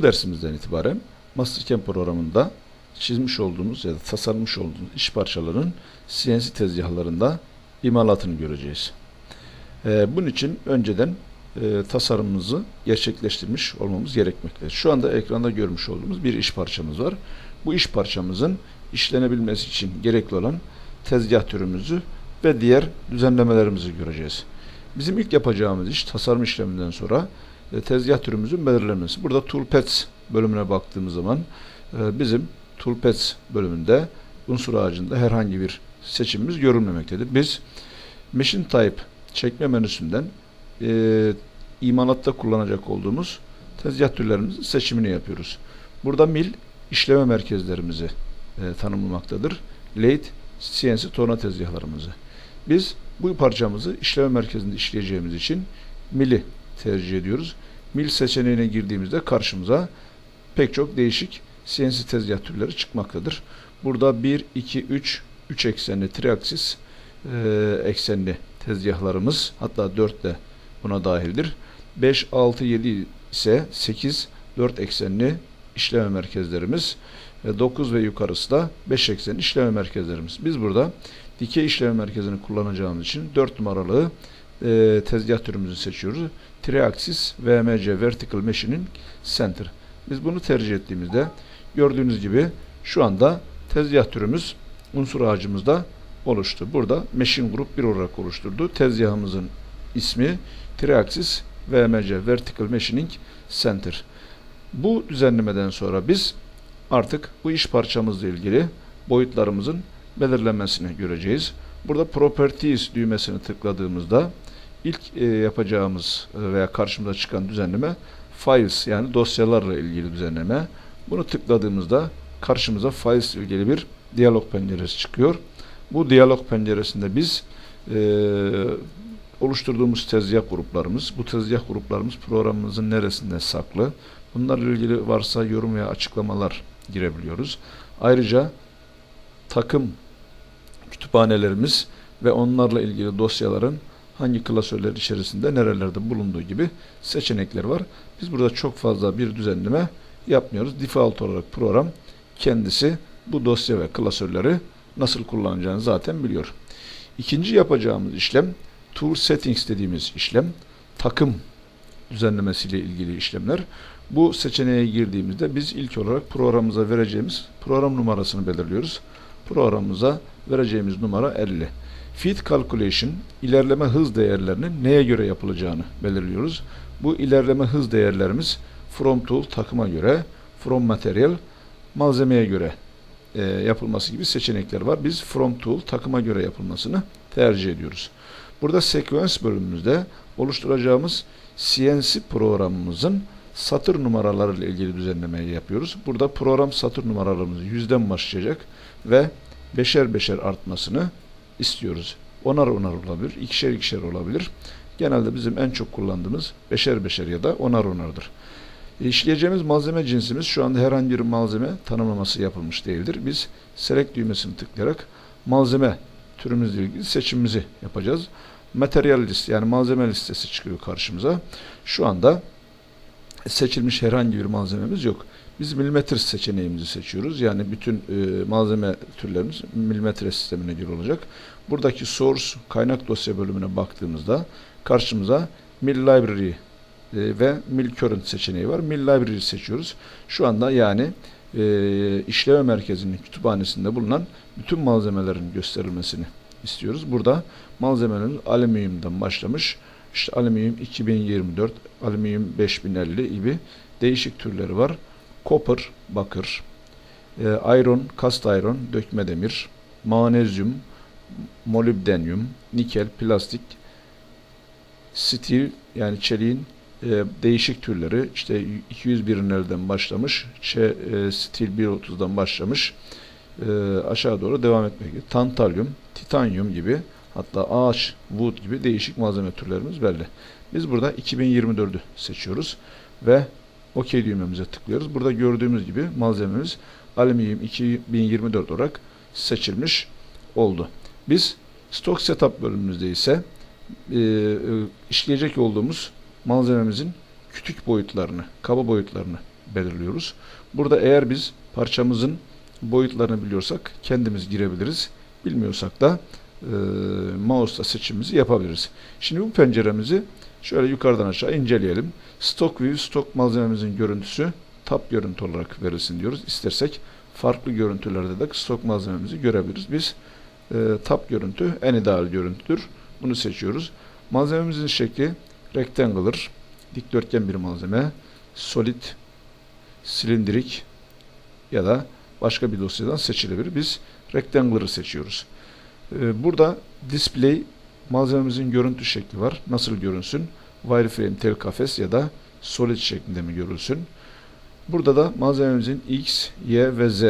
Bu dersimizden itibaren Mastercam programında çizmiş olduğumuz ya da tasarlamış olduğumuz iş parçalarının CNC tezgahlarında imalatını göreceğiz. Ee, bunun için önceden e, tasarımımızı gerçekleştirmiş olmamız gerekmektedir. Şu anda ekranda görmüş olduğumuz bir iş parçamız var. Bu iş parçamızın işlenebilmesi için gerekli olan tezgah türümüzü ve diğer düzenlemelerimizi göreceğiz. Bizim ilk yapacağımız iş tasarım işleminden sonra tezgah türümüzün belirlenmesi. Burada Toolpaths bölümüne baktığımız zaman e, bizim Toolpaths bölümünde unsur ağacında herhangi bir seçimimiz görülmemektedir. Biz Machine Type çekme menüsünden e, imalatta kullanacak olduğumuz tezgah türlerimizin seçimini yapıyoruz. Burada mil işleme merkezlerimizi e, tanımlamaktadır. Lathe, CNC torna tezgahlarımızı. Biz bu parçamızı işleme merkezinde işleyeceğimiz için mili tercih ediyoruz. Mil seçeneğine girdiğimizde karşımıza pek çok değişik CNC tezgah türleri çıkmaktadır. Burada 1, 2, 3, 3 eksenli triaksis e, eksenli tezgahlarımız hatta 4 de buna dahildir. 5, 6, 7 ise 8, 4 eksenli işleme merkezlerimiz. 9 ve yukarısı da 5 eksenli işleme merkezlerimiz. Biz burada dikey işleme merkezini kullanacağımız için 4 numaralı e, tezgah türümüzü seçiyoruz. Triaxis VMC Vertical Machining Center. Biz bunu tercih ettiğimizde gördüğünüz gibi şu anda tezgah türümüz unsur ağacımızda oluştu. Burada Machine Group 1 olarak oluşturdu. Tezgahımızın ismi Triaxis VMC Vertical Machining Center. Bu düzenlemeden sonra biz artık bu iş parçamızla ilgili boyutlarımızın belirlenmesini göreceğiz. Burada Properties düğmesini tıkladığımızda ilk e, yapacağımız e, veya karşımıza çıkan düzenleme Files yani dosyalarla ilgili düzenleme. Bunu tıkladığımızda karşımıza Files ile ilgili bir diyalog penceresi çıkıyor. Bu diyalog penceresinde biz e, oluşturduğumuz tezgah gruplarımız, bu tezgah gruplarımız programımızın neresinde saklı, bunlarla ilgili varsa yorum veya açıklamalar girebiliyoruz. Ayrıca takım kütüphanelerimiz ve onlarla ilgili dosyaların hangi klasörler içerisinde nerelerde bulunduğu gibi seçenekler var. Biz burada çok fazla bir düzenleme yapmıyoruz. Default olarak program kendisi bu dosya ve klasörleri nasıl kullanacağını zaten biliyor. İkinci yapacağımız işlem Tool Settings dediğimiz işlem takım düzenlemesiyle ilgili işlemler. Bu seçeneğe girdiğimizde biz ilk olarak programımıza vereceğimiz program numarasını belirliyoruz. Programımıza vereceğimiz numara 50. Fit Calculation ilerleme hız değerlerinin neye göre yapılacağını belirliyoruz. Bu ilerleme hız değerlerimiz From Tool takıma göre, From Material malzemeye göre e, yapılması gibi seçenekler var. Biz From Tool takıma göre yapılmasını tercih ediyoruz. Burada Sequence bölümümüzde oluşturacağımız CNC programımızın satır numaraları ile ilgili düzenlemeyi yapıyoruz. Burada program satır numaralarımız yüzden başlayacak ve beşer beşer artmasını istiyoruz. Onar onar olabilir, ikişer ikişer olabilir. Genelde bizim en çok kullandığımız beşer beşer ya da onar onardır. E, İşleyeceğimiz malzeme cinsimiz şu anda herhangi bir malzeme tanımlaması yapılmış değildir. Biz select düğmesini tıklayarak malzeme türümüzle ilgili seçimimizi yapacağız. Materyal liste yani malzeme listesi çıkıyor karşımıza. Şu anda seçilmiş herhangi bir malzememiz yok. Biz milimetre seçeneğimizi seçiyoruz. Yani bütün e, malzeme türlerimiz milimetre sistemine göre olacak. Buradaki source kaynak dosya bölümüne baktığımızda karşımıza mil library e, ve mil current seçeneği var. Mil library seçiyoruz. Şu anda yani e, işleme merkezinin kütüphanesinde bulunan bütün malzemelerin gösterilmesini istiyoruz. Burada malzemenin alüminyumdan başlamış işte alüminyum 2024, alüminyum 5050 gibi değişik türleri var. Copper, bakır, e, iron, cast iron, dökme demir, manezyum, molibdenyum, nikel, plastik, steel yani çeliğin e, değişik türleri işte 200 birimlerden başlamış, çe, e, steel 130'dan başlamış e, aşağı doğru devam etmekte. Tantalyum, titanyum gibi hatta ağaç, wood gibi değişik malzeme türlerimiz belli. Biz burada 2024'ü seçiyoruz ve OK düğmemize tıklıyoruz. Burada gördüğümüz gibi malzememiz alüminyum 2024 olarak seçilmiş oldu. Biz Stock Setup bölümümüzde ise e, e, işleyecek olduğumuz malzememizin küçük boyutlarını, kaba boyutlarını belirliyoruz. Burada eğer biz parçamızın boyutlarını biliyorsak kendimiz girebiliriz. Bilmiyorsak da e, mouse'la seçimimizi yapabiliriz. Şimdi bu penceremizi şöyle yukarıdan aşağı inceleyelim. Stock view, stok malzememizin görüntüsü tab görüntü olarak verilsin diyoruz. İstersek farklı görüntülerde de stok malzememizi görebiliriz. Biz e, tab görüntü en ideal görüntüdür. Bunu seçiyoruz. Malzememizin şekli rectangular, dikdörtgen bir malzeme, solid, silindirik ya da başka bir dosyadan seçilebilir. Biz rectangular'ı seçiyoruz. Ee, Burada display malzememizin görüntü şekli var. Nasıl görünsün? Wireframe tel kafes ya da solid şeklinde mi görülsün? Burada da malzememizin X, Y ve Z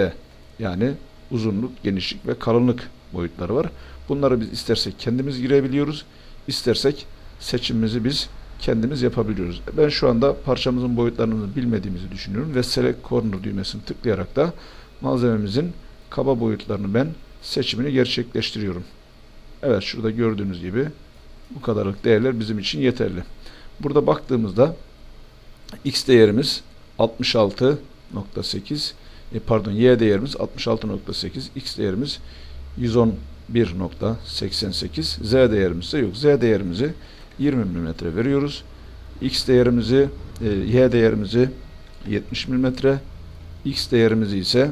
yani uzunluk, genişlik ve kalınlık boyutları var. Bunları biz istersek kendimiz girebiliyoruz. İstersek seçimimizi biz kendimiz yapabiliyoruz. Ben şu anda parçamızın boyutlarını bilmediğimizi düşünüyorum ve Select Corner düğmesini tıklayarak da malzememizin kaba boyutlarını ben seçimini gerçekleştiriyorum. Evet şurada gördüğünüz gibi bu kadarlık değerler bizim için yeterli. Burada baktığımızda X değerimiz 66.8 e, pardon Y değerimiz 66.8 X değerimiz 111.88 Z değerimiz ise yok. Z değerimizi 20 mm veriyoruz. X değerimizi e, Y değerimizi 70 mm X değerimizi ise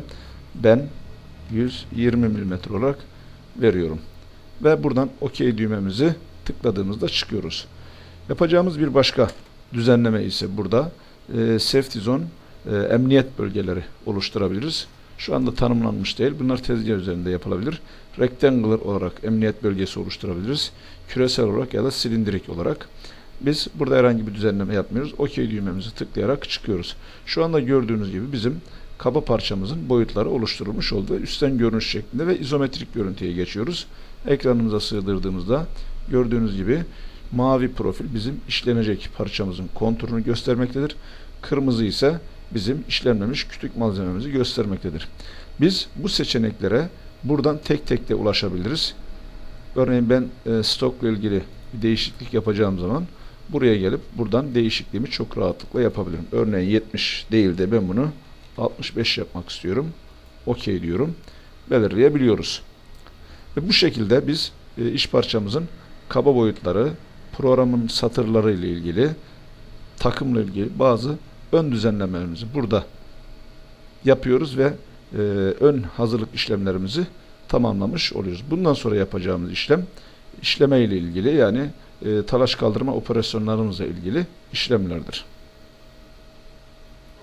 ben 120 mm olarak veriyorum. Ve buradan OK düğmemizi tıkladığımızda çıkıyoruz. Yapacağımız bir başka düzenleme ise burada e, safety zone e, emniyet bölgeleri oluşturabiliriz. Şu anda tanımlanmış değil. Bunlar tezgah üzerinde yapılabilir. Rectangular olarak emniyet bölgesi oluşturabiliriz. Küresel olarak ya da silindirik olarak. Biz burada herhangi bir düzenleme yapmıyoruz. OK düğmemizi tıklayarak çıkıyoruz. Şu anda gördüğünüz gibi bizim kaba parçamızın boyutları oluşturulmuş oldu. Üstten görünüş şeklinde ve izometrik görüntüye geçiyoruz. Ekranımıza sığdırdığımızda gördüğünüz gibi mavi profil bizim işlenecek parçamızın konturunu göstermektedir. Kırmızı ise bizim işlenmemiş küçük malzememizi göstermektedir. Biz bu seçeneklere buradan tek tek de ulaşabiliriz. Örneğin ben e, stokla ilgili bir değişiklik yapacağım zaman buraya gelip buradan değişikliğimi çok rahatlıkla yapabilirim. Örneğin 70 değil de ben bunu 65 yapmak istiyorum. OK diyorum. Belirleyebiliyoruz. Ve bu şekilde biz e, iş parçamızın kaba boyutları, programın satırları ile ilgili, takımla ilgili bazı ön düzenlemelerimizi burada yapıyoruz ve e, ön hazırlık işlemlerimizi tamamlamış oluyoruz. Bundan sonra yapacağımız işlem işleme ile ilgili yani e, talaş kaldırma operasyonlarımızla ilgili işlemlerdir.